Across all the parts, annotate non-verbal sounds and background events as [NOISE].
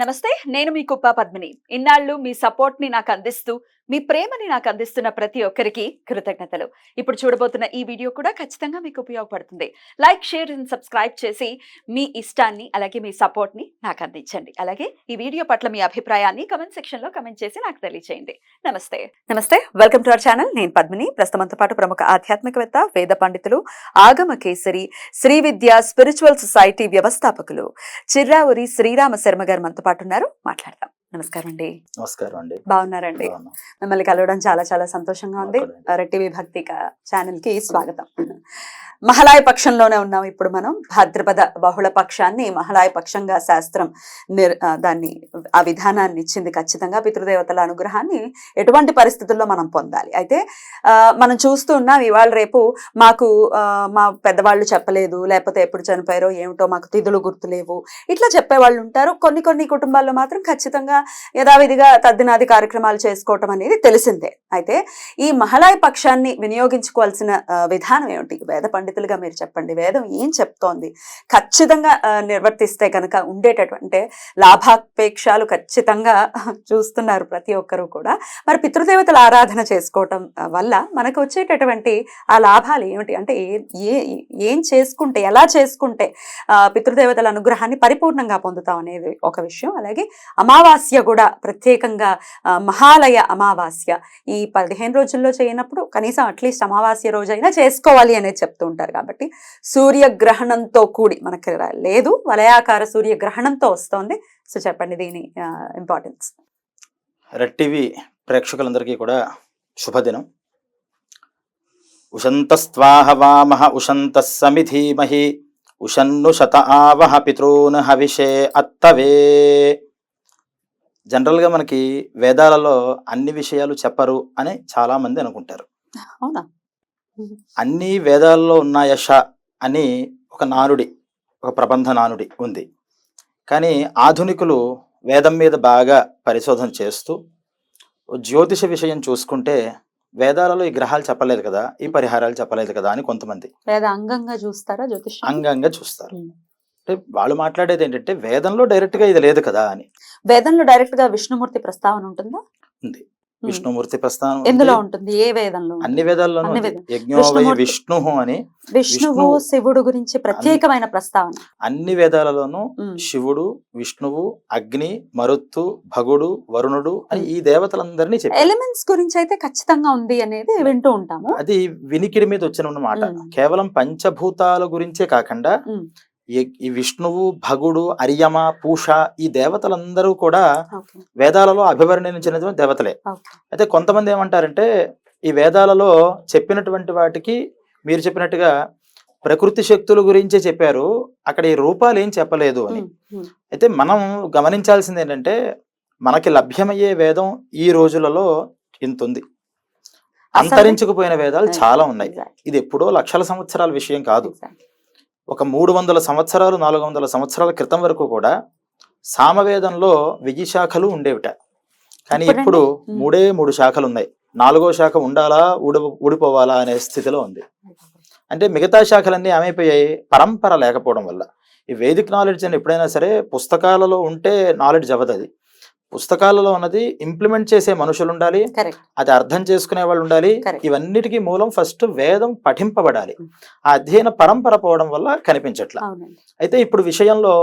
నమస్తే నేను మీ కుప్ప పద్మిని. ఇన్నాళ్ళు మీ సపోర్ట్ని నాకు అందిస్తూ మీ ప్రేమని నాకు అందిస్తున్న ప్రతి ఒక్కరికి కృతజ్ఞతలు. ఇప్పుడు చూడబోతున్న ఈ వీడియో కూడా ఖచ్చితంగా మీకు ఉపయోగపడుతుంది. లైక్ షేర్ అండ్ సబ్స్క్రైబ్ చేసి మీ ఇష్టాన్ని అలాగే మీ సపోర్ట్ని నాకు అందించండి. అలాగే ఈ వీడియో పట్ల మీ అభిప్రాయాన్ని కమెంట్ సెక్షన్లో కమెంట్ చేసి నాకు తెలియజేయండి నమస్తే. నమస్తే వెల్కమ్ టు అవర్ ఛానల్. నేను పద్మిని. ప్రస్తుతంతో పాటు ప్రముఖ ఆధ్యాత్మికవేత్త వేద పండితులు ఆగమ కేసరి శ్రీ విద్య స్పిరిచువల్ సొసైటీ వ్యవస్థాపకులు చిర్రావురి శ్రీరామ శర్మ గారు మనతో పాటు ఉన్నారు. మాట్లాడదాం. నమస్కారం అండి. నమస్కారం అండి. బాగున్నారండి? బాగున్నాం. మిమ్మల్ని కలవడం చాలా చాలా సంతోషంగా ఉంది. రెడ్డి విభక్తి ఛానల్కి స్వాగతం. మహలాయ పక్షంలోనే ఉన్నాం ఇప్పుడు మనం. భాద్రపద బహుళ పక్షాన్ని మహలాయ పక్షంగా శాస్త్రం నిర్ దాన్ని ఆ విధానాన్ని ఇచ్చింది ఖచ్చితంగా పితృదేవతల అనుగ్రహాన్ని ఎటువంటి పరిస్థితుల్లో మనం పొందాలి. అయితే మనం చూస్తూ ఉన్నాం ఇవాళ రేపు మాకు మా పెద్దవాళ్ళు చెప్పలేదు లేకపోతే ఎప్పుడు చనిపోయారో ఏమిటో మాకు తిథులు గుర్తులేవు. ఇట్లా చెప్పేవాళ్ళు ఉంటారు. కొన్ని కొన్ని కుటుంబాల్లో మాత్రం ఖచ్చితంగా యథావిధిగా తద్దినాది కార్యక్రమాలు చేసుకోవటం అనేది తెలిసిందే. అయితే ఈ మహలాయ పక్షాన్ని వినియోగించుకోవాల్సిన విధానం ఏమిటి? వేద పండితులుగా మీరు చెప్పండి. వేదం ఏం చెప్తోంది? ఖచ్చితంగా నిర్వర్తిస్తే కనుక ఉండేటటువంటి లాభాపేక్షాలు ఖచ్చితంగా చూస్తున్నారు ప్రతి ఒక్కరూ కూడా. మరి పితృదేవతల ఆరాధన చేసుకోవటం వల్ల మనకు వచ్చేటటువంటి ఆ లాభాలు ఏమిటి? అంటే ఏ- ఏ ఏం చేసుకుంటే ఎలా చేసుకుంటే పితృదేవతల అనుగ్రహాన్ని పరిపూర్ణంగా పొందుతాం అనేది ఒక విషయం. అలాగే అమావాస్య కూడా ప్రత్యేకంగా మహాలయ అమావాస్య. ఈ పదిహేను రోజుల్లో చేయనప్పుడు కనీసం అట్లీస్ట్ అమావాస్య రోజైనా చేసుకోవాలి అనేది చెప్తూ ఉంటారు కాబట్టి సూర్యగ్రహణంతో కూడి మనకి లేదు వలయాకార సూర్యగ్రహణంతో వస్తోంది. సో చెప్పండి దీని ఇంపార్టెన్స్ రెడ్ టీవీ ప్రేక్షకులందరికీ కూడా శుభదినం. ఉషంతస్వాహ వామహ ఉషంత సమిధీమహి ఉషన్ను శత ఆవహ పితॄన్ హవిషే అత్తవే. జనరల్గా మనకి వేదాలలో అన్ని విషయాలు చెప్పరు అని చాలా మంది అనుకుంటారు. అవునా? అన్ని వేదాల్లో ఉన్నాయష అని ఒక నానుడి ఒక ప్రబంధ నానుడి ఉంది. కానీ ఆధునికులు వేదం మీద బాగా పరిశోధన చేస్తూ జ్యోతిష విషయం చూసుకుంటే వేదాలలో ఈ గ్రహాలు చెప్పలేదు కదా ఈ పరిహారాలు చెప్పలేదు కదా అని కొంతమంది అంగంగా చూస్తారా జ్యోతిష్ అంగంగా చూస్తారు. అంటే వాళ్ళు మాట్లాడేది ఏంటంటే వేదంలో డైరెక్ట్గా ఇది లేదు కదా అని వేదంలో డైరెక్ట్గా విష్ణుమూర్తి ప్రస్తావన ఉంటుందా ఉంది. విష్ణుమూర్తి ప్రస్థానం. ఎందులో ఉంటుంది ఏ వేదంలో? అన్ని వేదాల్లోనూ అన్ని ఉంది. వేద- యజ్ఞో వై విష్ణుమూర్తి- విష్ణు అని విష్ణువు శివుడు గురించి ప్రత్యేకమైన ప్రస్తావన అన్ని వేదాలలోనూ. శివుడు విష్ణువు అగ్ని మరుత్తు భగుడు వరుణుడు అని ఈ దేవతలందరినీ చెప్పారు ఎలిమెంట్స్ గురించి అయితే ఖచ్చితంగా ఉంది అనేది వింటూ ఉంటాము అది వినికిడి మీద వచ్చిన మాట. కేవలం పంచభూతాల గురించే కాకుండా. ఈ- విష్ణువు భగుడు అరియమ పూష ఈ దేవతలందరూ కూడా వేదాలలో అభివర్ణించినటువంటి దేవతలే. అయితే కొంతమంది ఏమంటారంటే ఈ వేదాలలో చెప్పినటువంటి వాటికి మీరు చెప్పినట్టుగా ప్రకృతి శక్తుల గురించే చెప్పారు అక్కడ ఈ రూపాలు ఏం చెప్పలేదు అని. అయితే మనం గమనించాల్సింది ఏంటంటే మనకి లభ్యమయ్యే వేదం ఈ రోజులలో ఇంత ఉంది. అంతరించుకుపోయిన వేదాలు చాలా ఉన్నాయి. ఇది ఎప్పుడో లక్షల సంవత్సరాల విషయం కాదు. ఒక మూడు వందల సంవత్సరాలు నాలుగు వందల సంవత్సరాల క్రితం వరకు కూడా సామవేదంలో వెయ్యి శాఖలు ఉండేవిట. కానీ? ఇప్పుడు. మూడే మూడు శాఖలు ఉన్నాయి నాలుగో శాఖ ఉండాలా ఊడి ఊడిపోవాలా అనే స్థితిలో ఉంది. అంటే మిగతా శాఖలన్నీ ఏమైపోయాయి? పరంపర లేకపోవడం వల్ల. ఈ వేదిక్ నాలెడ్జ్ అని ఎప్పుడైనా సరే పుస్తకాలలో ఉంటే నాలెడ్జ్ అవ్వదు అది పుస్తకాలలో ఉన్నది ఇంప్లిమెంట్ చేసే మనుషులు ఉండాలి. అది అర్థం చేసుకునే వాళ్ళు ఉండాలి. ఇవన్నిటికీ మూలం ఫస్ట్ వేదం పఠింపబడాలి. ఆ అధ్యయన పరంపర పోవడం వల్ల కనిపించట్ల. అయితే ఇప్పుడు విషయంలో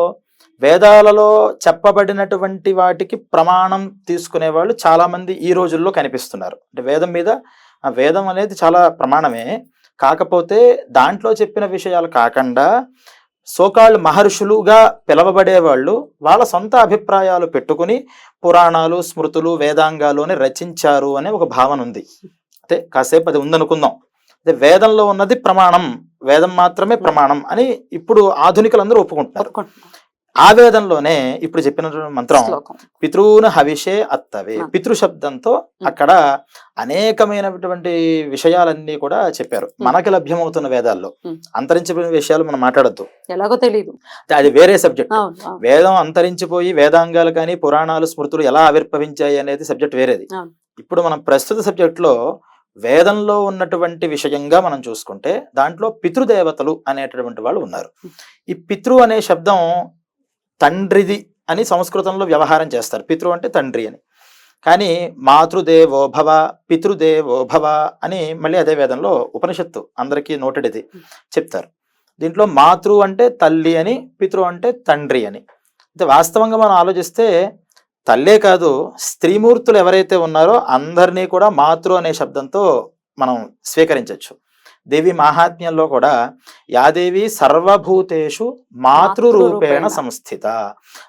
వేదాలలో చెప్పబడినటువంటి వాటికి ప్రమాణం తీసుకునే వాళ్ళు చాలా మంది ఈ రోజుల్లో కనిపిస్తున్నారు. అంటే వేదం మీద ఆ వేదం అనేది చాలా ప్రమాణమే. కాకపోతే దాంట్లో చెప్పిన విషయాలు కాకుండా సోకాళ్ళు మహర్షులుగా పిలవబడే వాళ్ళు వాళ్ళ సొంత అభిప్రాయాలు పెట్టుకుని పురాణాలు స్మృతులు వేదాంగాలు రచించారు అనే ఒక భావన ఉంది. అయితే కాసేపు అది ఉందనుకుందాం. అదే వేదంలో ఉన్నది ప్రమాణం వేదం మాత్రమే ప్రమాణం అని ఇప్పుడు ఆధునికులందరూ ఒప్పుకుంటున్నారు. ఒప్పుకుంటున్నాం ఆ వేదంలోనే ఇప్పుడు చెప్పిన మంత్రం పితృన హవిషే అత్తవే. ఆ. పితృ శబ్దంతో అక్కడ అనేకమైనటువంటి విషయాలన్నీ కూడా చెప్పారు. మనకి లభ్యమవుతున్న వేదాల్లో. అంతరించిపోయిన విషయాలు మనం మాట్లాడద్దు. ఎలాగో తెలీదు. అది వేరే సబ్జెక్ట్. వేదం అంతరించిపోయి వేదాంగాలు కానీ పురాణాలు స్మృతులు ఎలా ఆవిర్భవించాయి అనేది సబ్జెక్ట్ వేరేది. ఇప్పుడు మనం ప్రస్తుత సబ్జెక్ట్లో వేదంలో ఉన్నటువంటి విషయంగా మనం చూసుకుంటే దాంట్లో పితృదేవతలు అనేటటువంటి వాళ్ళు ఉన్నారు. ఈ పితృ అనే శబ్దం తండ్రిది అని సంస్కృతంలో వ్యవహారం చేస్తారు. పితృ అంటే తండ్రి అని. కానీ మాతృదేవో భవ పితృదేవో భవ అని మళ్ళీ అదే వేదంలో ఉపనిషత్తు అందరికీ నోటెడిది చెప్తారు. దీంట్లో మాతృ అంటే తల్లి అని పితృ అంటే తండ్రి అని. అయితే వాస్తవంగా మనం ఆలోచిస్తే తల్లే కాదు స్త్రీమూర్తులు ఎవరైతే ఉన్నారో అందరినీ కూడా మాతృ అనే శబ్దంతో మనం స్వీకరించవచ్చు దేవి మాహాత్మ్యంలో కూడా యాదేవి సర్వభూతేషు మాతృరూపేణ. సంస్థిత.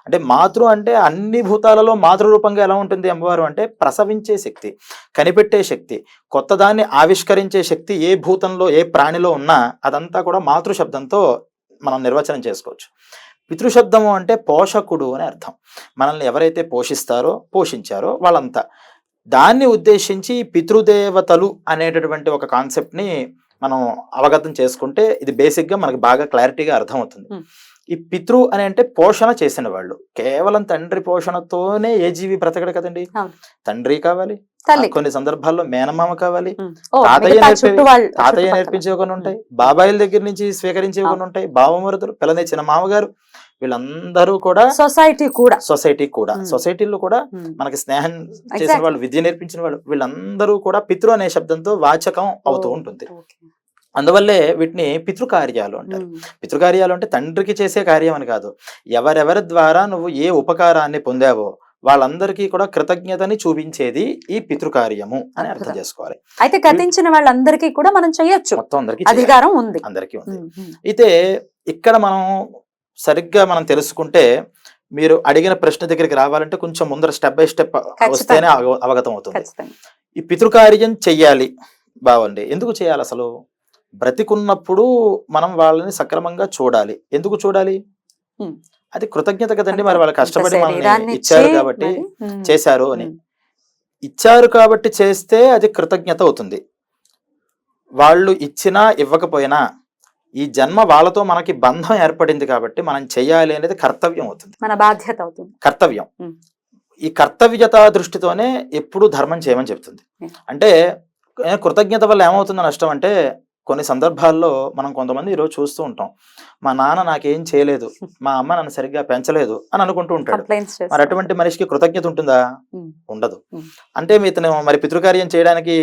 అంటే మాతృ అంటే అన్ని భూతాలలో మాతృరూపంగా ఎలా ఉంటుంది అమ్మవారు అంటే ప్రసవించే శక్తి కనిపెట్టే శక్తి కొత్త దాన్ని ఆవిష్కరించే శక్తి ఏ భూతంలో ఏ ప్రాణిలో ఉన్నా అదంతా కూడా మాతృ శబ్దంతో మనం నిర్వచనం చేసుకోవచ్చు. పితృశబ్దము అంటే పోషకుడు అని అర్థం. మనల్ని ఎవరైతే పోషిస్తారో పోషించారో వాళ్ళంతా. దాన్ని ఉద్దేశించి పితృదేవతలు అనేటటువంటి ఒక కాన్సెప్ట్ని మనం అవగతం చేసుకుంటే ఇది బేసిక్గా మనకి బాగా క్లారిటీగా అర్థమవుతుంది. ఈ పితృ అని అంటే పోషణ చేసిన వాళ్ళు కేవలం తండ్రి పోషణతోనే ఏ జీవి బ్రతకడు కదండి. తండ్రి కావాలి కొన్ని సందర్భాల్లో మేనమామ కావాలి తాతయ్య తాతయ్య. నేర్పించే కొన్ని ఉంటాయి బాబాయిల దగ్గర నుంచి స్వీకరించే కొన్ని ఉంటాయి బావమరుదులు పిల్లనిచ్చిన మామగారు వీళ్ళందరూ కూడా సొసైటీ కూడా సొసైటీ కూడా. సొసైటీలో కూడా. మనకి స్నేహం చేసిన. వాళ్ళు విద్య నేర్పించిన వాళ్ళు వీళ్ళందరూ కూడా పితృ అనే శబ్దంతో వాచకం అవుతూ. ఉంటుంది. అందువల్లే వీటిని పితృకార్యాలు అంటారు. పితృకార్యాలు అంటే తండ్రికి చేసే కార్యం అని కాదు ఎవరెవరి ద్వారా నువ్వు ఏ ఉపకారాన్ని పొందావో వాళ్ళందరికీ కూడా కృతజ్ఞతని చూపించేది ఈ పితృకార్యము అని అర్థం. చేసుకోవాలి. అయితే గతించిన వాళ్ళందరికీ కూడా మనం చేయొచ్చు. మొత్తం అందరికీ. అధికారం ఉంది. అందరికీ ఉంది. అయితే ఇక్కడ మనం సరిగ్గా మనం తెలుసుకుంటే మీరు అడిగిన ప్రశ్న దగ్గరికి రావాలంటే కొంచెం ముందర స్టెప్ బై స్టెప్ వస్తేనే అవ- అవగతం అవుతుంది. ఈ పితృకార్యం చెయ్యాలి బావండి. ఎందుకు చేయాలి అసలు? బ్రతికున్నప్పుడు మనం వాళ్ళని సక్రమంగా చూడాలి. ఎందుకు చూడాలి. అది కృతజ్ఞత కదండి మరి వాళ్ళు కష్టపడి మనల్ని ఇచ్చారు ఇచ్చి కాబట్టి చేశారు అని. ఇచ్చారు కాబట్టి చేస్తే అది కృతజ్ఞత అవుతుంది. వాళ్ళు ఇచ్చినా ఇవ్వకపోయినా ఈ జన్మ వాళ్ళతో మనకి బంధం ఏర్పడింది కాబట్టి మనం చెయ్యాలి అనేది కర్తవ్యం అవుతుంది. మన బాధ్యత అవుతుంది. కర్తవ్యం. ఈ కర్తవ్యత దృష్టితోనే ఎప్పుడు ధర్మం చేయమని చెప్తుంది. అంటే కృతజ్ఞత వల్ల ఏమవుతుంది నష్టం అంటే కొన్ని సందర్భాల్లో మనం కొంతమంది ఈరోజు చూస్తూ ఉంటాం. మా నాన్న నాకేం చేయలేదు. మా అమ్మ నన్ను సరిగ్గా పెంచలేదు అని అనుకుంటూ ఉంటాడు. మరి అటువంటి మనిషికి కృతజ్ఞత ఉంటుందా. ఉండదు. అంటే మీ ఇతను మరి పితృకార్యం చేయడానికి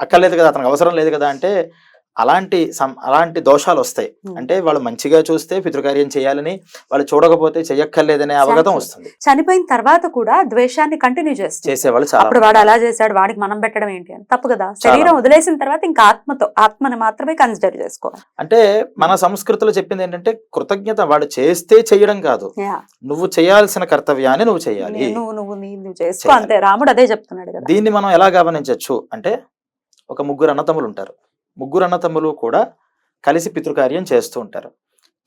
అక్కర్లేదు కదా అతనికి అవసరం లేదు కదా అంటే అలాంటి అలాంటి దోషాలు వస్తాయి. అంటే వాళ్ళు మంచిగా చూస్తే పితృకార్యం చేయాలని వాళ్ళు చూడకపోతే చెయ్యక్కర్లేదనే అవగతం. వస్తుంది. చనిపోయిన తర్వాత కూడా ద్వేషాన్ని కంటిన్యూ చేస్తుంది. చేసేవాళ్ళు చాలా అప్పుడు వాడు. అలా చేశాడు వాడికి మనం పెట్టడం ఏంటి అని. తప్పు కదా. శరీరం వదిలేసిన తర్వాత ఇంకా ఆత్మతో ఆత్మని మాత్రమే కన్సిడర్ చేసుకోవాలి. అంటే మన సంస్కృతిలో చెప్పింది ఏంటంటే కృతజ్ఞత వాడు చేస్తే చెయ్యడం కాదు. నువ్వు చేయాల్సిన కర్తవ్యాన్ని నువ్వు చేయాలి. నువ్వు నువ్వు చేసుకో. అంతే. రాముడు అదే చెప్తున్నాడు కదా. దీన్ని మనం ఎలా గమనించవచ్చు అంటే ఒక ముగ్గురు అన్నతమ్ములు ఉంటారు. ముగ్గురు అన్నతమ్ములు కూడా కలిసి పితృకార్యం చేస్తూ ఉంటారు.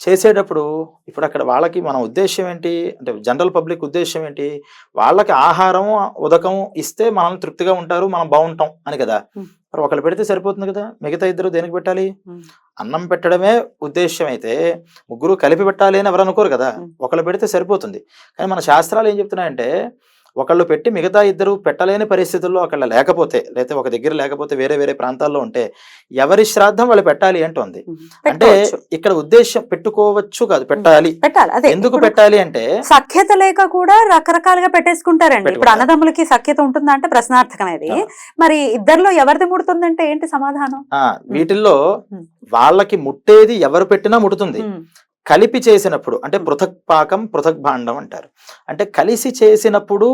చేసేటప్పుడు ఇప్పుడు అక్కడ వాళ్ళకి మన ఉద్దేశం ఏంటి? అంటే జనరల్ పబ్లిక్ ఉద్దేశం ఏంటి? వాళ్ళకి ఆహారం ఉదకం ఇస్తే మనల్ని తృప్తిగా ఉంటారు మనం బాగుంటాం అని కదా. మరి ఒకళ్ళు పెడితే సరిపోతుంది కదా? మిగతా ఇద్దరు దేనికి పెట్టాలి. అన్నం పెట్టడమే ఉద్దేశం అయితే ముగ్గురు కలిపి పెట్టాలి అని ఎవరు అనుకోరు కదా. ఒకళ్ళు పెడితే సరిపోతుంది. కానీ మన శాస్త్రాలు ఏం చెప్తున్నాయంటే ఒకళ్ళు పెట్టి మిగతా ఇద్దరు పెట్టలేని పరిస్థితుల్లో ఒకళ్ళు లేకపోతే లేకపోతే ఒక దగ్గర లేకపోతే వేరే వేరే ప్రాంతాల్లో ఉంటే ఎవరి శ్రాద్ధం వాళ్ళు పెట్టాలి అంటోంది. అంటే. ఇక్కడ ఉద్దేశం పెట్టుకోవచ్చు కాదు పెట్టాలి పెట్టాలి అదే ఎందుకు పెట్టాలి అంటే సఖ్యత లేక కూడా రకరకాలుగా పెట్టేసుకుంటారండి ఇప్పుడు. అన్నదమ్ములకి సఖ్యత ఉంటుందా అంటే ప్రశ్నార్థకం ఇది ఆ. మరి ఇద్దరిలో ఎవరిది ముడుతుందంటే ఏంటి సమాధానం వీటిల్లో. వాళ్ళకి ముట్టేది ఎవరు పెట్టినా ముడుతుంది. కలిపి చేసినప్పుడు అంటే పృథక్ పాకం పృథక్ భాండం అంటారు. అంటే కలిసి చేసినప్పుడు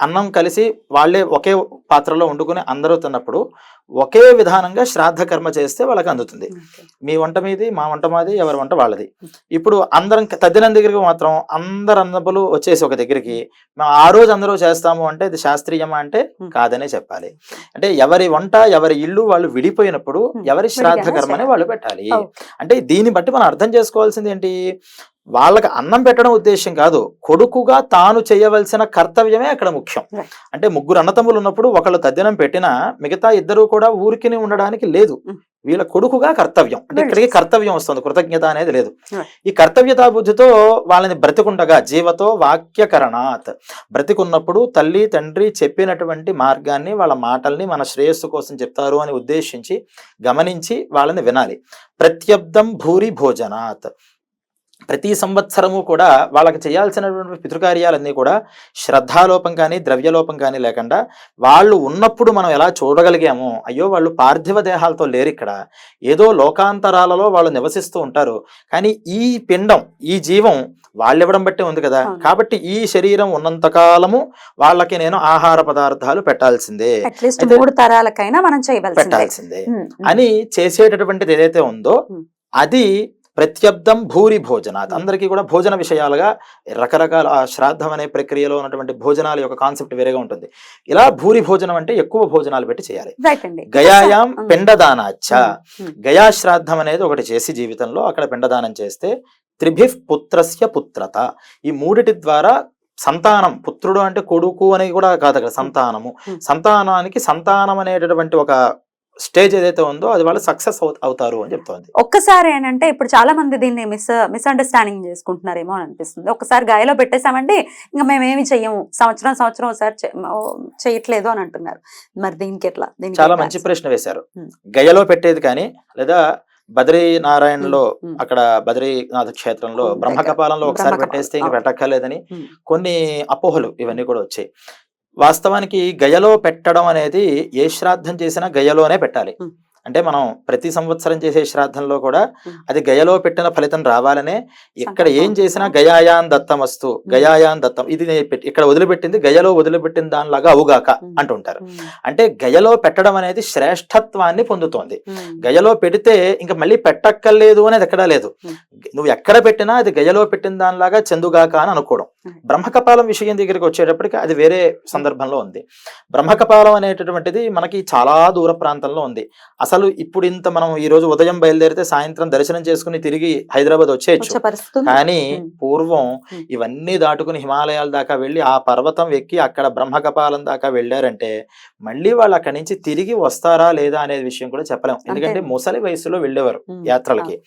అన్నం కలిసి వాళ్ళే ఒకే పాత్రలో వండుకుని అందరూ తిన్నప్పుడు ఒకే విధానంగా శ్రాద్ధ కర్మ చేస్తే వాళ్ళకి అందుతుంది. మీ వంట మీది మా వంట మాది ఎవరి వంట వాళ్ళది ఇప్పుడు అందరం తద్దినం దగ్గరికి మాత్రం అందరు అన్నపులు వచ్చేసి ఒక దగ్గరికి మేము ఆ రోజు అందరూ చేస్తాము అంటే ఇది శాస్త్రీయమా అంటే. కాదనే చెప్పాలి అంటే ఎవరి వంట ఎవరి ఇల్లు వాళ్ళు విడిపోయినప్పుడు. ఎవరి శ్రాద్ధ కర్మని. వాళ్ళు పెట్టాలి. అంటే దీన్ని బట్టి మనం అర్థం చేసుకోవాల్సింది ఏంటి వాళ్ళకి అన్నం పెట్టడం ఉద్దేశం కాదు కొడుకుగా తాను చేయవలసిన కర్తవ్యమే అక్కడ ముఖ్యం. అంటే ముగ్గురు అన్నతమ్ములు ఉన్నప్పుడు ఒకళ్ళు తద్దినం పెట్టినా మిగతా ఇద్దరు కూడా ఊరికినే ఉండడానికి లేదు Mm. వీళ్ళ కొడుకుగా కర్తవ్యం అంటే. ఇక్కడికి కర్తవ్యం వస్తుంది కృతజ్ఞత అనేది లేదు. ఈ కర్తవ్యతా బుద్ధితో వాళ్ళని బ్రతికుండగా జీవతో వాక్యకరణాత్ బ్రతికున్నప్పుడు తల్లి తండ్రి చెప్పినటువంటి మార్గాన్ని వాళ్ళ మాటల్ని మన శ్రేయస్సు కోసం చెప్తారు అని ఉద్దేశించి గమనించి వాళ్ళని వినాలి ప్రత్యబ్దం భూరి భోజనాత్ ప్రతి సంవత్సరము కూడా వాళ్ళకి చేయాల్సినటువంటి పితృకార్యాలన్నీ కూడా శ్రద్ధాలోపం కానీ ద్రవ్యలోపం కానీ లేకుండా వాళ్ళు ఉన్నప్పుడు మనం ఎలా చూడగలిగామో అయ్యో వాళ్ళు పార్థివ దేహాలతో లేరు ఇక్కడ ఏదో లోకాంతరాలలో వాళ్ళు నివసిస్తూ ఉంటారు కానీ ఈ పిండం ఈ జీవం వాళ్ళు ఇవ్వడం బట్టే ఉంది కదా. కాబట్టి ఈ శరీరం ఉన్నంత కాలము వాళ్ళకి నేను ఆహార పదార్థాలు పెట్టాల్సిందే మూడు తరాలకైనా మనం పెట్టాల్సిందే. అని చేసేటటువంటిది ఏదైతే ఉందో. అది ప్రత్యబ్దం భూరి భోజనాత్ అందరికీ కూడా భోజన విషయాలుగా రకరకాల శ్రాద్ధం అనే ప్రక్రియలో ఉన్నటువంటి భోజనాల యొక్క కాన్సెప్ట్ వేరేగా ఉంటుంది. ఇలా భూరి భోజనం అంటే ఎక్కువ భోజనాలు పెట్టి చేయాలి. గయాయాం పిండదానాచ్చ. గయా శ్రాద్ధం అనేది ఒకటి చేసి జీవితంలో అక్కడ పిండదానం చేస్తే త్రిభి పుత్రస్య పుత్రత. ఈ మూడిటి ద్వారా సంతానం పుత్రుడు అంటే కొడుకు అని కూడా కాదు అక్కడ సంతానము. సంతానానికి సంతానం అనేటటువంటి ఒక స్టేజ్ ఏదైతే ఉందో అది వాళ్ళు సక్సెస్ అవుతారు అని చెప్తోంది. ఒక్కసారి ఏంటంటే ఇప్పుడు చాలా మంది దీన్ని మిస్ మిస్అండర్స్టాండింగ్ చేసుకుంటున్నారేమో అని అనిపిస్తుంది. ఒకసారి గాయలో పెట్టేసామంటే ఇంకా మేమేమి చెయ్యము. సంవత్సరం సంవత్సరం ఒకసారి చేయట్లేదు అని అంటున్నారు. మరి దీనికి ఎట్లా? దీనికి చాలా? మంచి ప్రశ్న వేశారు. గయలో పెట్టేది కానీ లేదా బద్రీ నారాయణలో అక్కడ బద్రీనాథ క్షేత్రంలో బ్రహ్మకపాలంలో ఒకసారి పెట్టేస్తే ఇంక. పెట్టక్కర్లేదని కొన్ని అపోహలు ఇవన్నీ కూడా వచ్చాయి. వాస్తవానికి గయలో పెట్టడం అనేది ఏ శ్రాద్ధం చేసినా గయలోనే పెట్టాలి. అంటే మనం ప్రతి సంవత్సరం చేసే శ్రాద్ధంలో కూడా. అది గయలో పెట్టిన ఫలితం రావాలనే ఇక్కడ ఏం. చేసినా గయాయాన్ దత్తమస్తు గయాయాన్ దత్తం ఇది ఇక్కడ వదిలిపెట్టింది గయలో వదిలిపెట్టిన దానిలాగా అవుగాక. అంటుంటారు అంటే గయలో పెట్టడం అనేది శ్రేష్టత్వాన్ని పొందుతోంది గయలో పెడితే ఇంకా మళ్ళీ పెట్టక్కర్లేదు అనేది ఎక్కడా లేదు. నువ్వు ఎక్కడ పెట్టినా అది గయలో పెట్టిన దానిలాగా చెందుగాక అని అనుకోవడం. బ్రహ్మకపాలం విషయం దగ్గరికి వచ్చేటప్పటికి అది వేరే సందర్భంలో ఉంది. బ్రహ్మకపాలం అనేటటువంటిది మనకి చాలా దూర ప్రాంతంలో ఉంది. అసలు ఇప్పుడు ఇంత మనం ఈ రోజు ఉదయం బయలుదేరితే సాయంత్రం దర్శనం చేసుకుని తిరిగి హైదరాబాద్ వచ్చేయచ్చు. కానీ. పూర్వం. ఇవన్నీ దాటుకుని హిమాలయాల దాకా వెళ్ళి ఆ పర్వతం ఎక్కి అక్కడ బ్రహ్మకపాలం దాకా వెళ్ళారంటే మళ్ళీ వాళ్ళు అక్కడి నుంచి తిరిగి వస్తారా లేదా అనే విషయం కూడా చెప్పలేం. ఎందుకంటే. ముసలి వయసులో వెళ్ళేవారు యాత్రలకి.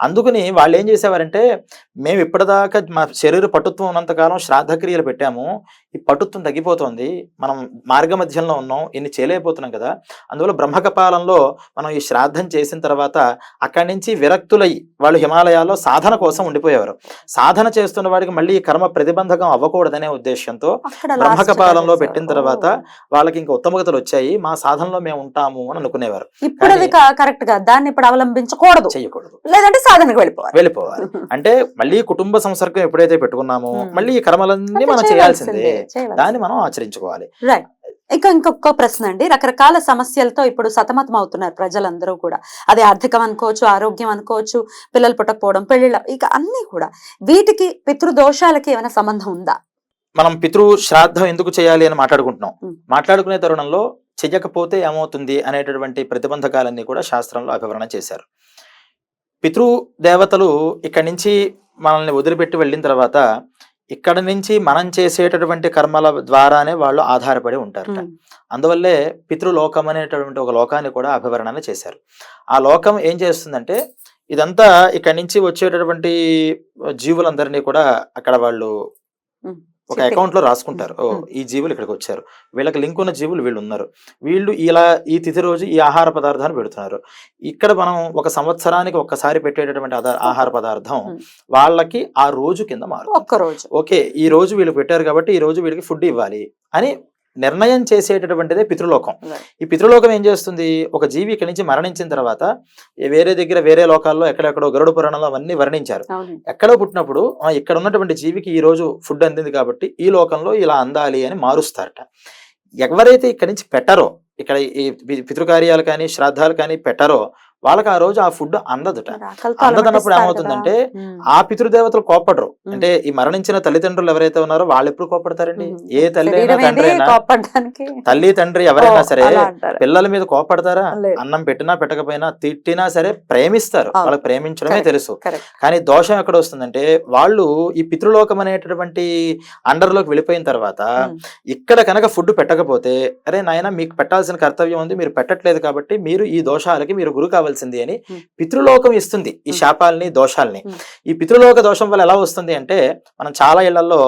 అందుకని వాళ్ళు ఏం చేసేవారంటే మేము ఇప్పటిదాకా మా శరీర పటుత్వం ఉన్నంతకాలం శ్రాద్ధక్రియలు పెట్టాము. ఈ పటుత్వం తగ్గిపోతుంది. మనం మార్గ మధ్యంలో ఉన్నాం. ఇన్ని చేయలేకపోతున్నాం కదా. అందువల్ల బ్రహ్మకపాలంలో మనం ఈ శ్రాద్ధం చేసిన తర్వాత అక్కడి నుంచి విరక్తులై వాళ్ళు హిమాలయాల్లో సాధన కోసం ఉండిపోయేవారు. సాధన చేస్తున్న వాడికి మళ్ళీ కర్మ ప్రతిబంధకం అవ్వకూడదనే ఉద్దేశంతో బ్రహ్మకపాలంలో పెట్టిన. తర్వాత. వాళ్ళకి ఇంకా ఉత్తమగతులు వచ్చాయి. మా సాధనలో మేము ఉంటాము అని అనుకునేవారు. ఇప్పుడు అది కరెక్ట్గా దాన్ని ఇప్పుడు అవలంబించకూడదు. చెయ్యకూడదు లేదంటే సాధనకు వెళ్ళిపోవాలి. వెళ్ళిపోవాలి. అంటే మళ్ళీ కుటుంబ సంసర్గం ఎప్పుడైతే పెట్టుకున్నామో. మళ్ళీ ఈ కర్మలన్నీ మనం చేయాల్సిందే. దాన్ని మనం ఆచరించుకోవాలి. రైట్ ఇంకా ఇంకొక ప్రశ్న అండి. రకరకాల సమస్యలతో ఇప్పుడు సతమతం అవుతున్నారు ప్రజలందరూ కూడా. అది ఆర్థికం అనుకోవచ్చు ఆరోగ్యం అనుకోవచ్చు పిల్లలు పుట్టకపోవడం పెళ్ళిళ్ళ ఇక అన్ని కూడా. వీటికి పితృదోషాలకి ఏమైనా సంబంధం ఉందా? మనం పితృ శ్రాద్ధం ఎందుకు చేయాలి అని మాట్లాడుకుంటున్నాం. మాట్లాడుకునే తరుణంలో చెయ్యకపోతే ఏమవుతుంది అనేటటువంటి ప్రతిబంధకాలన్నీ కూడా శాస్త్రంలో అభివరణ చేశారు. పితృ దేవతలు ఇక్కడి నుంచి మనల్ని వదిలిపెట్టి వెళ్ళిన తర్వాత ఇక్కడ నుంచి మనం చేసేటటువంటి కర్మల ద్వారానే వాళ్ళు ఆధారపడి ఉంటారట. అందువల్లే పితృలోకం అనేటటువంటి ఒక లోకాన్ని కూడా అభివర్ణన చేశారు. ఆ లోకం ఏం చేస్తుందంటే ఇదంతా ఇక్కడి నుంచి వచ్చేటటువంటి జీవులందరినీ కూడా అక్కడ వాళ్ళు ఒక. అకౌంట్లో రాసుకుంటారు. ఓ. ఈ జీవులు ఇక్కడికి వచ్చారు. వీళ్ళకి లింక్ ఉన్న జీవులు వీళ్ళు ఉన్నారు. వీళ్ళు ఇలా ఈ తిథి రోజు ఈ ఆహార పదార్థాన్ని పెడుతున్నారు. ఇక్కడ మనం ఒక సంవత్సరానికి ఒక్కసారి పెట్టేటటువంటి ఆహార పదార్థం. వాళ్ళకి ఆ రోజు కింద మారు ఒక్క రోజు. ఓకే ఈ రోజు వీళ్ళు పెట్టారు కాబట్టి ఈ రోజు వీళ్ళకి ఫుడ్ ఇవ్వాలి అని నిర్ణయం చేసేటటువంటిదే పితృలోకం. ఈ పితృలోకం ఏం చేస్తుంది? ఒక జీవి ఇక్కడి నుంచి మరణించిన తర్వాత వేరే దగ్గర వేరే లోకాల్లో ఎక్కడెక్కడో గరుడ పురాణంలో అవన్నీ వర్ణించారు. ఎక్కడో పుట్టినప్పుడు ఇక్కడ ఉన్నటువంటి జీవికి ఈ రోజు ఫుడ్ అందింది కాబట్టి ఈ లోకంలో ఇలా అందాలి అని మారుస్తారట. ఎవరైతే ఇక్కడి నుంచి పెట్టరో ఇక్కడ ఈ పితృకార్యాలు కానీ శ్రాద్ధాలు కానీ పెట్టరో వాళ్ళకి ఆ రోజు ఆ ఫుడ్ అందదుట అందదన్నప్పుడు ఏమవుతుందంటే ఆ పితృదేవతలు కోపడరు. అంటే ఈ మరణించిన తల్లిదండ్రులు ఎవరైతే ఉన్నారో వాళ్ళు ఎప్పుడు కోపడతారండి. ఏ తల్లి తండ్రి తల్లి తండ్రి ఎవరైనా సరే. పిల్లల మీద కోపడతారా. అన్నం పెట్టినా పెట్టకపోయినా తిట్టినా సరే ప్రేమిస్తారు. వాళ్ళకి ప్రేమించడమే. తెలుసు కానీ దోషం ఎక్కడ వస్తుందంటే వాళ్ళు ఈ పితృలోకం అనేటటువంటి అండర్లోకి వెళ్ళిపోయిన తర్వాత ఇక్కడ కనుక ఫుడ్ పెట్టకపోతే అరే నాయన మీకు పెట్టాల్సిన కర్తవ్యం ఉంది మీరు పెట్టట్లేదు కాబట్టి మీరు ఈ దోషాలకి మీరు గురి కావాల్సింది అని. పితృలోకం ఇస్తుంది ఈ. శాపాలని దోషాలని. ఈ పితృలోక దోషం వల్ల ఎలా వస్తుంది అంటే మనం చాలా ఇళ్ళలో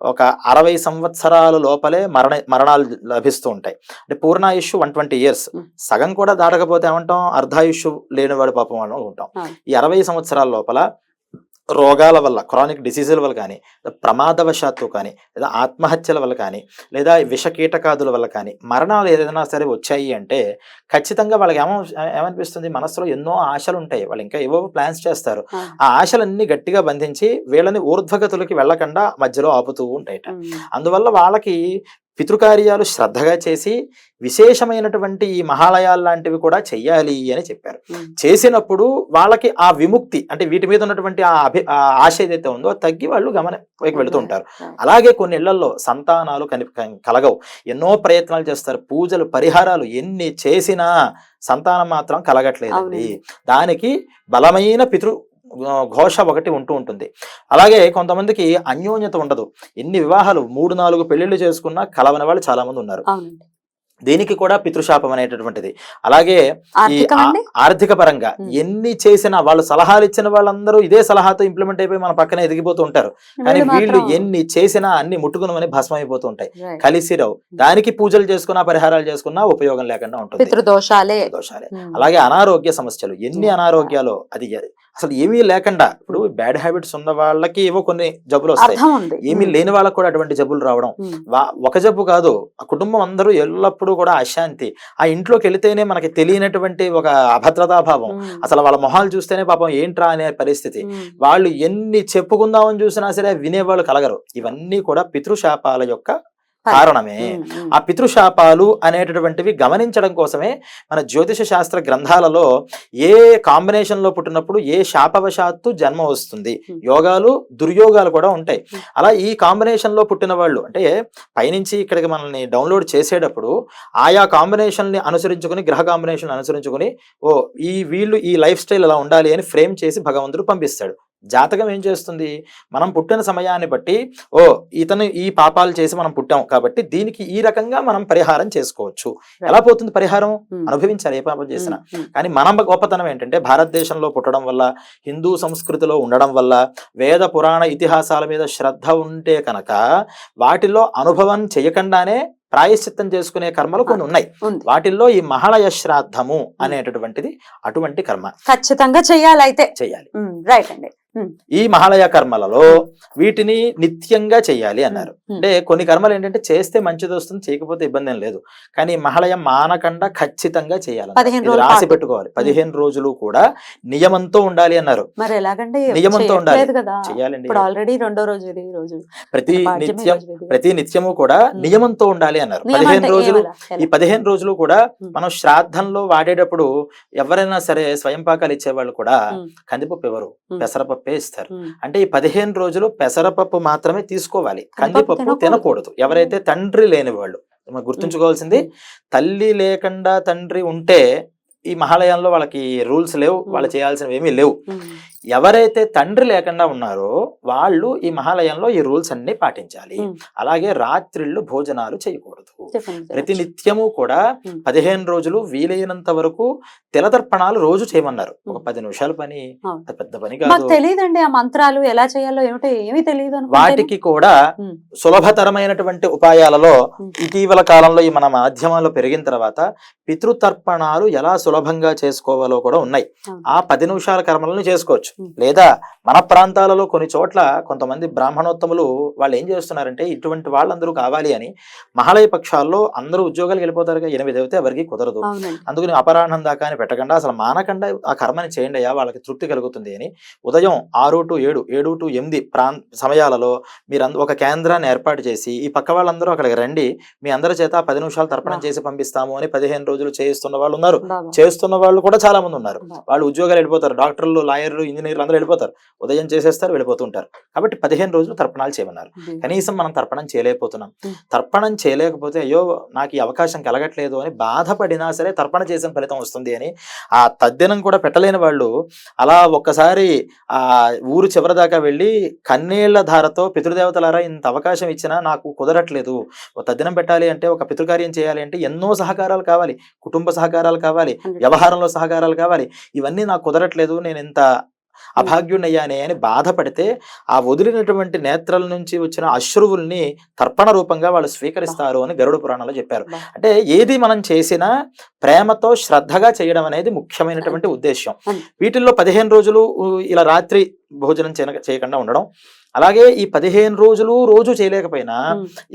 ఒక అరవై సంవత్సరాల లోపలే మరణ మరణాలు లభిస్తూ ఉంటాయి అంటే పూర్ణాయుష్ వన్ ట్వంటీ ఇయర్స్. సగం కూడా దాటకపోతే ఏమంటాం అర్ధాయుష్ లేనివాడు పాపం అని ఉంటాం. ఈ అరవై సంవత్సరాల లోపల రోగాల వల్ల క్రానిక్ డిసీజుల వల్ల కానీ ప్రమాదవశాత్తు కానీ లేదా ఆత్మహత్యల వల్ల కానీ లేదా విష కీటకాదుల వల్ల కానీ మరణాలు ఏదైనా సరే వచ్చాయి అంటే ఖచ్చితంగా వాళ్ళకి ఏమో ఏమనిపిస్తుంది మనసులో ఎన్నో ఆశలు ఉంటాయి వాళ్ళు ఇంకా ఏవో ప్లాన్స్ చేస్తారు ఆ. ఆశలన్నీ గట్టిగా బంధించి వీళ్ళని ఊర్ధ్వగతులకి వెళ్ళకుండా మధ్యలో ఆపుతూ ఉంటాయట. అందువల్ల వాళ్ళకి పితృకార్యాలు శ్రద్ధగా చేసి విశేషమైనటువంటి ఈ మహాలయాలు లాంటివి కూడా చెయ్యాలి అని చెప్పారు. చేసినప్పుడు వాళ్ళకి ఆ విముక్తి అంటే వీటి మీద ఉన్నటువంటి ఆ అభి ఆశ ఏదైతే ఉందో తగ్గి వాళ్ళు గమన వెళుతూ ఉంటారు. అలాగే కొన్ని ఇళ్ళలో సంతానాలు కని కలగవు. ఎన్నో ప్రయత్నాలు చేస్తారు. పూజలు పరిహారాలు ఎన్ని చేసినా సంతానం మాత్రం కలగట్లేదండి. దానికి బలమైన పితృ ఘోష ఒకటి ఉంటూ ఉంటుంది. అలాగే కొంతమందికి అన్యోన్యత ఉండదు. ఎన్ని వివాహాలు మూడు నాలుగు పెళ్ళిళ్ళు చేసుకున్నా కలవని వాళ్ళు చాలా మంది ఉన్నారు దీనికి కూడా పితృశాపం అనేటటువంటిది. అలాగే ఈ ఆర్థికం పరంగా. ఎన్ని చేసినా వాళ్ళు సలహాలు ఇచ్చిన వాళ్ళందరూ ఇదే సలహాతో ఇంప్లిమెంట్ అయిపోయి మన పక్కన ఎదిగిపోతూ ఉంటారు. కానీ వీళ్ళు ఎన్ని చేసినా అన్ని ముట్టుకునమని భస్మం అయిపోతూ ఉంటాయి. Right. కలిసి రావు. దానికి పూజలు చేసుకున్నా పరిహారాలు చేసుకున్నా ఉపయోగం లేకుండా ఉంటుంది. దోషాలే. అలాగే అనారోగ్య సమస్యలు. ఎన్ని. అనారోగ్యాలు అది అసలు ఏమీ లేకుండా ఇప్పుడు బ్యాడ్ హ్యాబిట్స్ ఉన్న వాళ్ళకి ఏవో కొన్ని జబ్బులు వస్తాయి. ఏమీ. లేని వాళ్ళకి కూడా అటువంటి జబ్బులు రావడం. ఒక జబ్బు కాదు ఆ కుటుంబం అందరూ ఎల్లప్పుడూ కూడా అశాంతి. ఆ ఇంట్లోకి వెళితేనే మనకి తెలియనటువంటి ఒక అభద్రతా భావం. ఉమ్. అసలు వాళ్ళ మొహాలు చూస్తేనే పాపం ఏంట్రా అనే పరిస్థితి. వాళ్ళు ఎన్ని చెప్పుకుందామని చూసినా సరే వినేవాళ్ళు కలగరు. ఇవన్నీ కూడా పితృశాపాల యొక్క కారణమే. ఆ పితృశాపాలు అనేటటువంటివి గమనించడం కోసమే మన జ్యోతిష శాస్త్ర గ్రంథాలలో ఏ కాంబినేషన్లో పుట్టినప్పుడు ఏ శాపవశాత్తు జన్మ వస్తుంది. యోగాలు దుర్యోగాలు కూడా ఉంటాయి. అలా ఈ కాంబినేషన్లో పుట్టిన వాళ్ళు అంటే పైనుంచి ఇక్కడికి మనల్ని డౌన్లోడ్ చేసేటప్పుడు ఆయా కాంబినేషన్ని అనుసరించుకుని గ్రహ కాంబినేషన్ అనుసరించుకుని ఓ ఈ వీళ్ళు ఈ లైఫ్ స్టైల్ ఇలా ఉండాలి అని ఫ్రేమ్ చేసి భగవంతుడు పంపిస్తాడు జాతకం ఏం చేస్తుంది? మనం పుట్టిన సమయాన్ని బట్టి ఓ ఇతను ఈ పాపాలు చేసి మనం పుట్టాం కాబట్టి దీనికి ఈ రకంగా మనం పరిహారం చేసుకోవచ్చు. ఎలా పోతుంది పరిహారం? ఉమ్. అనుభవించాలి ఏ పాపం చేసినా. ఉమ్. ఉమ్. కానీ మన గొప్పతనం ఏంటంటే భారతదేశంలో పుట్టడం వల్ల హిందూ సంస్కృతిలో ఉండడం వల్ల వేద పురాణ ఇతిహాసాల మీద శ్రద్ధ ఉంటే కనుక వాటిలో అనుభవం చేయకుండానే ప్రాయశ్చిత్తం చేసుకునే కర్మలు కొన్ని ఉన్నాయి. వాటిల్లో ఈ మహాళయ శ్రాద్ధము అనేటటువంటిది అటువంటి కర్మ. ఖచ్చితంగా చెయ్యాలి అయితే చేయాలి రైట్ అండి. ఈ మహాలయ కర్మలలో వీటిని నిత్యంగా చేయాలి అన్నారు. అంటే కొన్ని కర్మలు ఏంటంటే చేస్తే మంచిది వస్తుంది చేయకపోతే ఇబ్బంది ఏం లేదు కానీ మహాలయం మానకుండా ఖచ్చితంగా చేయాలి రాసి పాటు. పెట్టుకోవాలి పదిహేను రోజులు కూడా నియమంతో ఉండాలి అన్నారు మరి ఎలాగండి నియమంతో ఉండాలి. ఇప్పుడు ఆల్రెడీ రెండో రోజు రోజు ప్రతి నిత్యం. ప్రతి నిత్యము కూడా. నియమంతో ఉండాలి అన్నారు పదిహేను రోజులు? ఈ? పదిహేను రోజులు కూడా. మనం శ్రాద్ధంలో వాడేటప్పుడు ఎవరైనా సరే స్వయం పాకాలు ఇచ్చేవాళ్ళు కూడా. కందిపప్పు ఎవరు ఉమ్. పెసరపప్పే ఇస్తారు. అంటే ఈ పదిహేను రోజులు పెసరపప్పు మాత్రమే తీసుకోవాలి కందిపప్పు కందిపప్పు తినకూడదు. ఎవరైతే తండ్రి లేని వాళ్ళు గుర్తుంచుకోవాల్సింది. తల్లి లేకుండా తండ్రి ఉంటే ఈ మహాలయంలో వాళ్ళకి రూల్స్ లేవు వాళ్ళు. చేయాల్సినవి ఏమీ లేవు. ఎవరైతే తండ్రి లేకుండా ఉన్నారో వాళ్ళు ఈ మహాలయంలో ఈ రూల్స్ అన్ని పాటించాలి. అలాగే రాత్రిళ్ళు భోజనాలు చేయకూడదు టిఫిన్ ప్రతి చేయొచ్చు. నిత్యము కూడా. పదిహేను రోజులు వీలైనంత వరకు తిలతర్పణాలు రోజు చేయమన్నారు ఒక. పది నిమిషాల పని పెద్ద పని కాదు తెలియదండి ఆ మంత్రాలు ఎలా చేయాలో ఏమిటో ఏమీ తెలియదు. వాటికి కూడా. సులభతరమైనటువంటి ఉపాయాలలో. ఇటీవల కాలంలో ఈ మన మాధ్యమాల్లో పెరిగిన తర్వాత పితృతర్పణాలు ఎలా సులభంగా చేసుకోవాలో కూడా ఉన్నాయి. ఆ పది నిమిషాల కర్మలను చేసుకోవచ్చు. లేదా మన ప్రాంతాలలో కొన్ని చోట్ల కొంతమంది బ్రాహ్మణోత్తములు వాళ్ళు ఏం చేస్తున్నారంటే ఇటువంటి వాళ్ళందరూ కావాలి అని మహాలయ పక్షాల్లో అందరూ ఉద్యోగాలు వెళ్ళిపోతారు కదా, ఎనిమిది అయితే ఎవరికి కుదరదు. అందుకని అపరాహ్నం దాకా అని పెట్టకుండా అసలు మానకుండా ఆ కర్మని చేయండి అయ్యా వాళ్ళకి తృప్తి కలుగుతుంది అని ఉదయం ఆరు టు ఏడు ఏడు టు ఎనిమిది ప్రాంత సమయాలలో మీరు ఒక కేంద్రాన్ని ఏర్పాటు చేసి ఈ పక్క వాళ్ళందరూ అక్కడికి రండి. మీ అందరి చేత పది నిమిషాలు తర్పణం. చేసి పంపిస్తాము అని పదిహేను రోజులు చేయిస్తున్న వాళ్ళు ఉన్నారు. చేస్తున్న వాళ్ళు కూడా చాలా మంది ఉన్నారు. వాళ్ళు ఉద్యోగాలు వెళ్ళిపోతారు. డాక్టర్లు లాయర్లు ఇంజనీర్లు అందరూ వెళ్ళిపోతారు. ఉదయం చేసేస్తారు వెళ్ళిపోతుంటారు. కాబట్టి పదిహేను రోజులు తర్పణాలు చేయమన్నారు. కనీసం మనం తర్పణం చేయలేకపోతున్నాం. తర్పణం చేయలేకపోతే అయ్యో నాకు ఈ అవకాశం కలగట్లేదు అని బాధపడినా సరే తర్పణ చేసిన ఫలితం వస్తుంది అని ఆ తద్దినం కూడా పెట్టలేని వాళ్ళు అలా ఒక్కసారి ఆ ఊరు చివరి దాకా వెళ్ళి కన్నీళ్ళ ధారతో పితృదేవతలారా ఇంత అవకాశం ఇచ్చినా నాకు కుదరట్లేదు. ఒక తద్దినం పెట్టాలి అంటే ఒక పితృకార్యం చేయాలి అంటే ఎన్నో సహకారాలు కావాలి. కుటుంబ సహకారాలు కావాలి. వ్యవహారంలో సహకారాలు కావాలి. ఇవన్నీ నాకు కుదరట్లేదు. నేను ఇంత అభాగ్యుణ్ణయ్యానే అని బాధపడితే ఆ వదిలినటువంటి నేత్రాల నుంచి వచ్చిన అశ్రువుల్ని తర్పణ రూపంగా వాళ్ళు స్వీకరిస్తారు అని గరుడ పురాణంలో చెప్పారు. అంటే ఏది మనం చేసినా ప్రేమతో శ్రద్ధగా చేయడం అనేది ముఖ్యమైనటువంటి ఉద్దేశ్యం. వీటిల్లో పదిహేను రోజులు ఇలా రాత్రి భోజనం చేయకుండా ఉండడం అలాగే ఈ పదిహేను రోజులు రోజు చేయలేకపోయినా.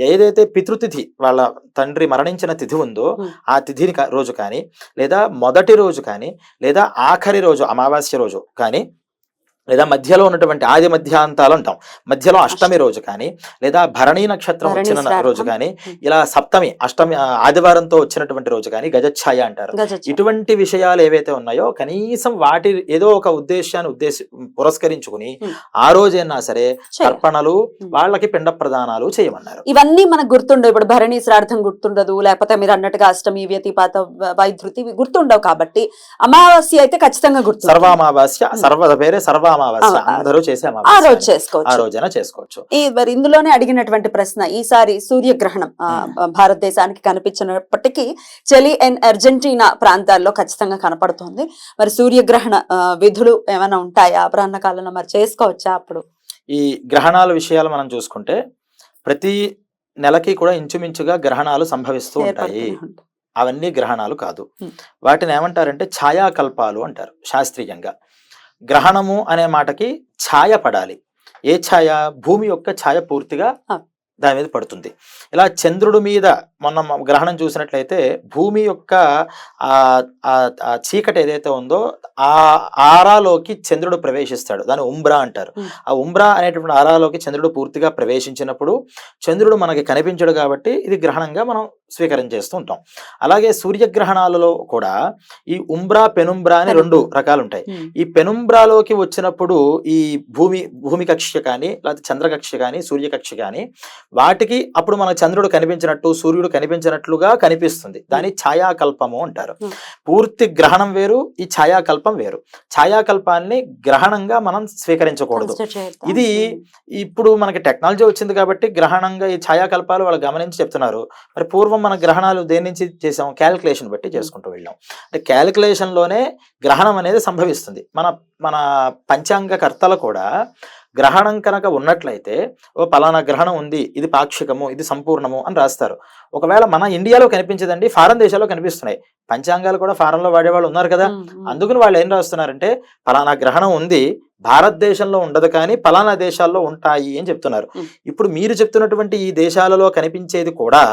ఏదైతే పితృతిథి వాళ్ళ తండ్రి మరణించిన తిథి ఉందో. ఆ తిథిని రోజు కానీ లేదా మొదటి రోజు కానీ లేదా ఆఖరి రోజు అమావాస్య రోజు కానీ లేదా మధ్యలో ఉన్నటువంటి ఆది మధ్యాంతాలు అంటాం మధ్యలో అష్టమి రోజు కానీ లేదా భరణీ నక్షత్రం వచ్చిన. రోజు కానీ. ఇలా సప్తమి అష్టమి ఆదివారంతో వచ్చినటువంటి రోజు కానీ గజఛాయ అంటారు. ఇటువంటి విషయాలు ఏవైతే ఉన్నాయో కనీసం వాటి ఏదో ఒక ఉద్దేశాన్ని ఉద్దేశ పురస్కరించుకుని. ఆ రోజైనా సరే. తర్పణలు. వాళ్ళకి పిండ ప్రదానాలు చేయమన్నారు ఇవన్నీ మనకు గుర్తుండవు ఇప్పుడు భరణి శ్రార్థం గుర్తుండదు లేకపోతే మీరు అన్నట్టుగా అష్టమి వ్యతిపాత వ- వైధృతి ఇవి గుర్తుండవు కాబట్టి అమావాస్య అయితే ఖచ్చితంగా గుర్తు సర్వామావాస్య. సర్వ పేరే సర్వామావాస్య ఆ, ఆ. అందరూ చేసే ఆ అమావాస్య రోజు అని. ఆ చేసుకోవచ్చు రోజైనా చేసుకోవచ్చు ఈ మరి ఇందులోనే అడిగినటువంటి ప్రశ్న ఈసారి సూర్యగ్రహణం భారతదేశానికి కనిపించినప్పటికీ చెలి అండ్ అర్జెంటీనా ప్రాంతాల్లో ఖచ్చితంగా కనపడుతుంది మరి సూర్యగ్రహణ విధులు ఏమైనా ఉంటాయా అపరాహ్న కాలంలో మరి చేసుకోవచ్చా అప్పుడు ఈ గ్రహణాల విషయాలు మనం చూసుకుంటే ప్రతి నెలకి కూడా ఇంచుమించుగా గ్రహణాలు సంభవిస్తూ ఉంటాయి. అవన్నీ గ్రహణాలు కాదు. వాటిని ఏమంటారంటే ఛాయాకల్పాలు అంటారు శాస్త్రీయంగా గ్రహణము అనే మాటకి ఛాయ పడాలి. ఏ ఛాయ? భూమి యొక్క ఛాయ పూర్తిగా. దాని మీద పడుతుంది. ఇలా చంద్రుడి మీద మొన్న మ- గ్రహణం చూసినట్లయితే భూమి యొక్క చీకటి ఏదైతే ఉందో ఆ ఆరాలోకి చంద్రుడు ప్రవేశిస్తాడు. దాన్ని ఉంబ్రా అంటారు. ఆ ఉంబ్రా అనేటువంటి ఆరాలోకి చంద్రుడు పూర్తిగా ప్రవేశించినప్పుడు చంద్రుడు మనకి కనిపించడు కాబట్టి ఇది గ్రహణంగా మనం స్వీకారం చేస్తూ ఉంటాం. అలాగే సూర్యగ్రహణాలలో కూడా ఈ ఉంబ్రా పెనుంబ్రా అని రెండు రకాలు ఉంటాయి. ఈ పెనుంబ్రాలోకి వచ్చినప్పుడు ఈ భూమి భూమి కక్ష కానీ లేకపోతే చంద్రకక్ష కానీ సూర్యకక్ష కానీ వాటికి అప్పుడు మన చంద్రుడు కనిపించినట్టు సూర్యుడు కనిపించినట్లుగా కనిపిస్తుంది. దాన్ని ఛాయాకల్పము అంటారు. పూర్తి గ్రహణం వేరు ఈ ఛాయాకల్పం వేరు. ఛాయాకల్పాన్ని గ్రహణంగా మనం స్వీకరించకూడదు. ఇది. ఇప్పుడు మనకి టెక్నాలజీ వచ్చింది కాబట్టి గ్రహణంగా ఈ ఛాయాకల్పాలు వాళ్ళు గమనించి చెప్తున్నారు. మరి పూర్వం మన గ్రహణాలు దేని నుంచి చేసాం క్యాలిక్యులేషన్ బట్టి చేసుకుంటూ వెళ్ళాం. అంటే క్యాలిక్యులేషన్లోనే గ్రహణం అనేది సంభవిస్తుంది. మన మన పంచాంగ కర్తలు కూడా గ్రహణం కనుక ఉన్నట్లయితే ఓ పలానా గ్రహణం ఉంది ఇది పాక్షికము ఇది సంపూర్ణము అని రాస్తారు. ఒకవేళ మన ఇండియాలో కనిపించదండి ఫారెన్ దేశాల్లో కనిపిస్తున్నాయి. పంచాంగాలు కూడా ఫారెన్లో వాడేవాళ్ళు ఉన్నారు కదా. అందుకని వాళ్ళు ఏం రాస్తున్నారంటే పలానా గ్రహణం ఉంది భారతదేశంలో ఉండదు కానీ పలానా దేశాల్లో ఉంటాయి అని చెప్తున్నారు. ఇప్పుడు మీరు చెప్తున్నటువంటి ఈ దేశాలలో కనిపించేది కూడా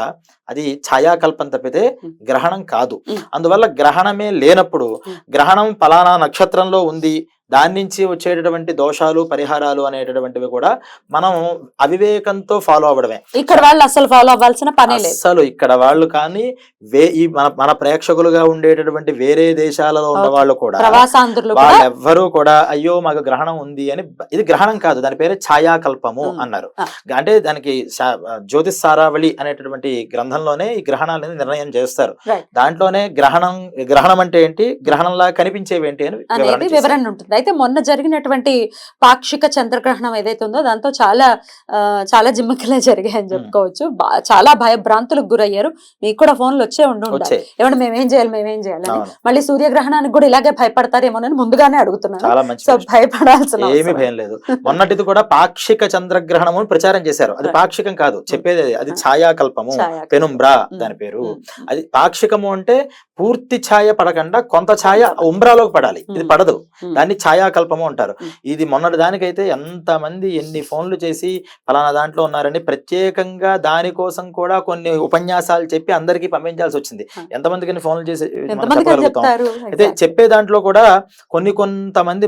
అది ఛాయాకల్పం తప్పితే. గ్రహణం కాదు. అందువల్ల గ్రహణమే లేనప్పుడు. గ్రహణం పలానా నక్షత్రంలో ఉంది దాని నుంచి వచ్చేటటువంటి దోషాలు పరిహారాలు అనేటటువంటివి కూడా మనం అవివేకంతో ఫాలో అవ్వడమే ఇక్కడ వాళ్ళు అసలు ఫాలో అవ్వాల్సిన పనే లేదు అస్సలు ఇక్కడ వాళ్ళు కానీ వే ఈ మన మన ప్రేక్షకులుగా ఉండేటటువంటి వేరే దేశాలలో ఉన్న. వాళ్ళు కూడా కూడా వాళ్ళెవ్వరూ కూడా అయ్యో మాకు గ్రహణం ఉంది అని ఇది గ్రహణం కాదు దాని పేరు ఛాయాకల్పము. అన్నారు. అంటే దానికి జ్యోతిష్ సారావళి అనేటటువంటి గ్రంథంలోనే ఈ గ్రహణాలు అనేది నిర్ణయం చేస్తారు. దాంట్లోనే గ్రహణం గ్రహణం అంటే ఏంటి? గ్రహణంలా కనిపించేవి ఏంటి అని వివరణ ఉంటుంది. అయితే మొన్న జరిగినటువంటి పాక్షిక చంద్రగ్రహణం ఏదైతే ఉందో దాంతో చాలా చాలా జిమ్మకిలా జరిగాయని చెప్పుకోవచ్చు. చాలా భయభ్రాంతులకు గురయ్యారు. మీకు కూడా ఫోన్లు వచ్చే ఉండి ఉండాలి. వచ్చాయి ఏమంటే మేమేం చేయాలి మేమేం చేయాలి. మళ్ళీ సూర్యగ్రహణానికి కూడా ఇలాగే భయపడతారేమోనని ముందుగానే అడుగుతున్నాను. సో ప్రశ్న. భయపడాల్సిన ఏమీ భయం లేదు మొన్నటిది కూడా పాక్షిక చంద్రగ్రహణము ప్రచారం చేశారు అది. పాక్షికం కాదు చెప్పేది అది. ఛాయాకల్పము ఛాయాకల్పం. పెనుంబ్రా దాని పేరు అది పాక్షికము అంటే పూర్తి ఛాయ పడకుండా కొంత ఛాయ ఉమ్రాలోకి పడాలి ఇది. పడదు. దాన్ని ఛాయాకల్పము అంటారు. ఇది మొన్నటి దానికైతే ఎంత మంది ఎన్ని ఫోన్లు చేసి ఫలానా దాంట్లో ఉన్నారని ప్రత్యేకంగా దానికోసం కూడా కొన్ని ఉపన్యాసాలు చెప్పి అందరికీ పంపించాల్సి వచ్చింది. ఎంతమందికి ఫోన్లు చేసి అయితే. చెప్పే దాంట్లో కూడా కొన్ని కొంతమంది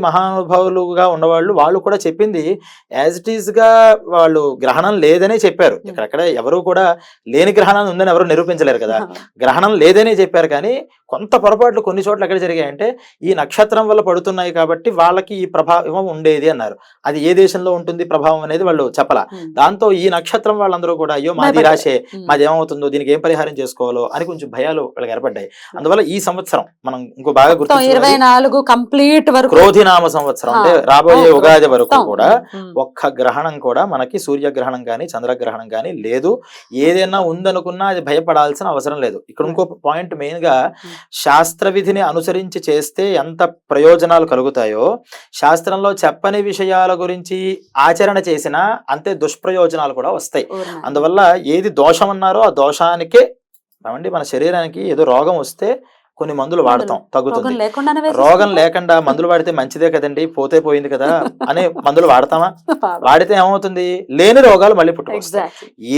మహానుభావులుగా ఉన్నవాళ్ళు వాళ్ళు కూడా చెప్పింది యాజ్ ఇట్ ఈస్గా వాళ్ళు గ్రహణం లేదనే చెప్పారు. ఇక్కడక్కడ ఎవరు కూడా లేని గ్రహణం ఉందని ఎవరు నిరూపించలేరు కదా [LAUGHS] గ్రహణం లేదనే చెప్పారు కానీ కొంత పొరపాట్లు కొన్ని చోట్ల ఎక్కడ జరిగాయంటే ఈ నక్షత్రం వల్ల పడుతున్నాయి కాబట్టి వాళ్ళకి ఈ ప్రభావం ఉండేది అన్నారు అది ఏ దేశంలో ఉంటుంది ప్రభావం అనేది వాళ్ళు చెప్పలా దాంతో ఈ నక్షత్రం వాళ్ళందరూ కూడా అయ్యో మాది. రాసే. మాది ఏమవుతుందో దీనికి ఏం పరిహారం చేసుకోవాలో అని కొంచెం భయాలు వాళ్ళకి ఏర్పడ్డాయి అందువల్ల ఈ సంవత్సరం మనం ఇంకో బాగా మొత్తం ఇరవై గుర్తు నాలుగు కంప్లీట్ వరకు క్రోధినామ సంవత్సరం అంటే రాబోయే ఉగాది వరకు. కూడా. ఒక్క గ్రహణం కూడా మనకి సూర్యగ్రహణం కానీ చంద్రగ్రహణం కానీ లేదు ఏదైనా ఉందనుకున్నా అది భయపడాల్సిన అవసరం లేదు ఇక్కడ ఇంకో పాయింట్ మెయిన్గా. శాస్త్ర విధిని అనుసరించి చేస్తే ఎంత ప్రయోజనాలు కలుగుతాయో శాస్త్రంలో చెప్పని విషయాల గురించి ఆచరణ చేసినా అంతే దుష్ప్రయోజనాలు కూడా వస్తాయి. అందువల్ల ఏది దోషం అన్నారో ఆ దోషానికే ఏమండి మన శరీరానికి ఏదో రోగం వస్తే కొన్ని మందులు వాడతాం తగ్గుతుంది రోగం. లేకుండా మందులు వాడితే మంచిదే కదండి పోతే పోయింది కదా అనే మందులు వాడతామా. వాడితే ఏమవుతుంది లేని రోగాలు మళ్ళీ పుట్టుకొస్తాయి.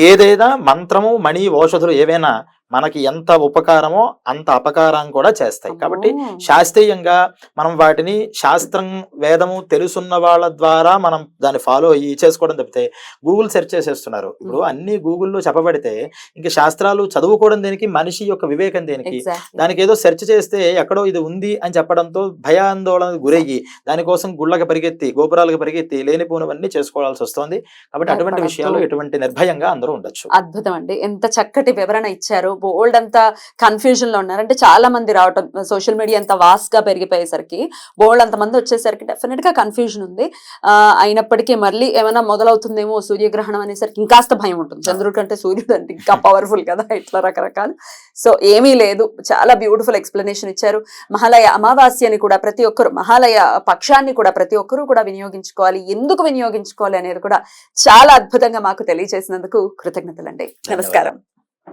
ఏదైనా మంత్రము మణి ఔషధులు ఏవైనా మనకి ఎంత ఉపకారమో అంత అపకారం కూడా చేస్తాయి కాబట్టి. శాస్త్రీయంగా మనం వాటిని శాస్త్రం వేదము తెలుసున్న వాళ్ళ ద్వారా మనం దాన్ని ఫాలో అయ్యి చేసుకోవడం తప్పితే గూగుల్ సెర్చ్ చేసేస్తున్నారు ఇప్పుడు. అన్ని గూగుల్లో చెప్పబడితే ఇంకా శాస్త్రాలు చదువుకోవడం దేనికి మనిషి యొక్క వివేకం దేనికి. దానికి ఏదో సెర్చ్ చేస్తే ఎక్కడో ఇది ఉంది అని చెప్పడంతో భయాందోళన గురయ్యి దానికోసం గుళ్ళకి పరిగెత్తి గోపురాలకు పరిగెత్తి లేనిపోనివన్నీ చేసుకోవాల్సి వస్తుంది కాబట్టి అటువంటి. విషయాలు ఎటువంటి నిర్భయంగా అందరూ ఉండొచ్చు అద్భుతం అండి ఎంత చక్కటి వివరణ ఇచ్చారు బోల్డ్ అంతా కన్ఫ్యూజన్లో ఉన్నారు. అంటే చాలా మంది రావటం సోషల్ మీడియా అంత వాస్గా పెరిగిపోయేసరికి బోల్డ్ అంత మంది వచ్చేసరికి డెఫినెట్గా కన్ఫ్యూజన్ ఉంది. ఆ, అయినప్పటికీ మళ్ళీ ఏమైనా మొదలవుతుందేమో సూర్యగ్రహణం అనేసరికి ఇంకాస్త భయం ఉంటుంది. చంద్రుడి కంటే సూర్యుడు అంటే ఇంకా పవర్ఫుల్ కదా ఇట్లా రకరకాలు. సో ఏమీ లేదు. చాలా బ్యూటిఫుల్ ఎక్స్ప్లెనేషన్ ఇచ్చారు. మహాలయ అమావాస్యని కూడా ప్రతి ఒక్కరు మహాలయ పక్షాన్ని కూడా ప్రతి ఒక్కరూ కూడా వినియోగించుకోవాలి. ఎందుకు వినియోగించుకోవాలి అనేది కూడా చాలా అద్భుతంగా మాకు తెలియజేసినందుకు కృతజ్ఞతలండి. నమస్కారం.